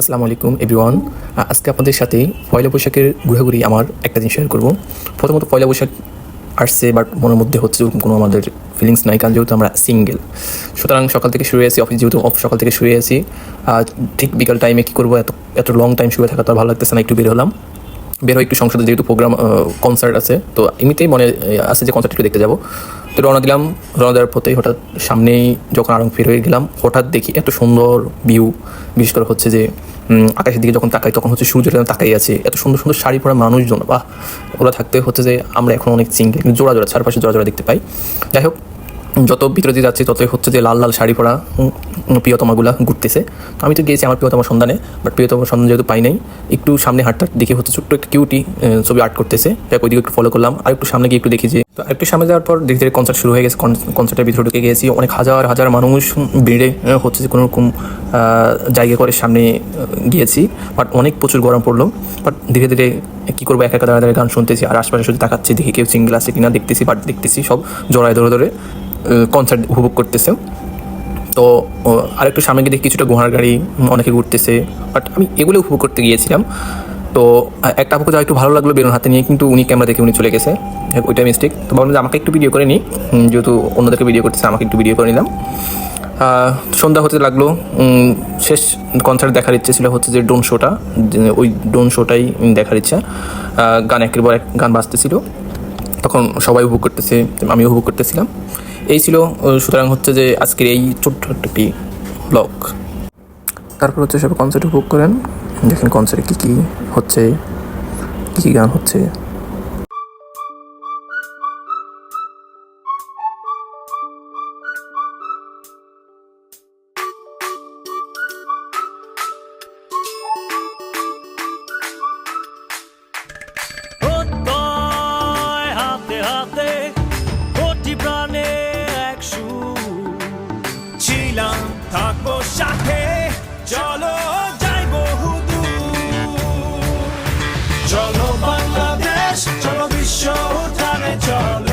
আসসালামু আলাইকুম, এভরিওয়ান। আজকে আপনাদের সাথে পয়লা বৈশাখের ঘোরাঘুরি আমার একটা জিনিস শেয়ার করব। প্রথমত পয়লা বৈশাখ আসছে, বাট মনের মধ্যে হচ্ছে কোনো আমাদের ফিলিংস নাই, কারণ যেহেতু আমরা সিঙ্গেল সুতরাং সকাল থেকে শুয়ে আছি অফিস যেহেতু অফ সকাল থেকে শুয়ে আছি ঠিক বিকাল টাইমে কী করব, এত এত লং টাইম শুয়ে থাকা তো ভালো লাগতেছে না, একটু বের হলাম। বের হয়ে একটু সংসদে যেহেতু প্রোগ্রাম কনসার্ট আছে, তো এমনিতেই মনে আছে যে কনসার্ট একটু দেখতে যাব। তো রওনা দিলাম, রওনা দেওয়ার পথে হঠাৎ সামনেই যখন আরং ফির হয়ে গেলাম, হঠাৎ দেখি এত সুন্দর ভিউ বিশেষ করে হচ্ছে যে আকাশের দিকে যখন তাকাই, তখন হচ্ছে সূর্যটা তাকাই আছে, এত সুন্দর সুন্দর শাড়ি পরা মানুষজন বা ওরা থাকতে হচ্ছে যে, আমরা এখন অনেক সিঙ্গেল জোড়া জোড়া, চারপাশে জোড়া জোড়া দেখতে পাই। যাই হোক যত ভিতরে দিয়ে যাচ্ছে ততই হচ্ছে যে লাল লাল শাড়ি পরা প্রিয়তমাগুলা ঘুরতেছে। তো আমি তো গিয়েছি আমার প্রিয়তমার সন্ধানে বাট প্রিয়তমার সন্ধান যেহেতু পাই নাই একটু সামনে হাঁটতে দেখি হচ্ছে ছোট্ট একটা কিউটি ছবি আর্ট করতেছে। হোক, ওইদিকে একটু ফলো করলাম আর একটু সামনে গিয়ে একটু দেখি যে তো একটু সামনে যাওয়ার পর ধীরে ধীরে কনসার্ট শুরু হয়ে গেছে কনসার্টের ভিতরে ঢুকে গিয়েছি অনেক হাজার হাজার মানুষ বেড়ে হচ্ছে যে কোনো রকম জায়গা করে সামনে গিয়েছি বাট অনেক প্রচুর গরম পড়ল বাট ধীরে ধীরে কী করব একা একা দাঁড়া দাঁড়িয়ে গান শুনতেছি আর আশপাশে শুধু তাকাচ্ছি দেখি কেউ সিঙ্গেল আছে কিনা দেখতেছি বাট দেখতেছি সব জড়ায় ধরে ধরে। কনসার্ট উপভোগ করতেছে। তো আরেকটু সামনে গিয়ে কিছুটা ঘোড়ার গাড়ি অনেকে ঘুরতেছে। বাট আমি এগুলো উপভোগ করতে গিয়েছিলাম। তো একটা আপুকে যা একটু ভালো লাগল বেলুন হাতে নিয়ে, কিন্তু উনি ক্যামেরা দেখে উনি চলে গেছে। ওইটা মিস্টেক তো ভাবলাম যে আমাকে একটু ভিডিও করে নিই। যেহেতু অন্যদেরকে ভিডিও করতেছে, আমাকে একটু ভিডিও করে নিলাম। সন্ধ্যা হতে লাগল। শেষ কনসার্ট দেখার ইচ্ছে ছিল হচ্ছে যে ডোন শোটা ওই ডোন শোটাই দেখার ইচ্ছা। গান একের পর এক গান বাজতেছিল। তখন সবাই উপভোগ করতেছে, আমি উপভোগ করতেছিলাম। এই ছিল সুতরাং হচ্ছে যে আজকের এই ছোট্ট একটি ব্লগ তারপর হচ্ছে সবাই কনসার্ট উপভোগ করেন। দেখেন কনসার্টে কী কী হচ্ছে, কী কী গান হচ্ছে। হাতে হাতে কোটি প্রাণে এক ছিলাম, থাকব সাথে, চলো যাই বহু চলো বাংলাদেশ, চলো বিশ্ব উঠানে চলো।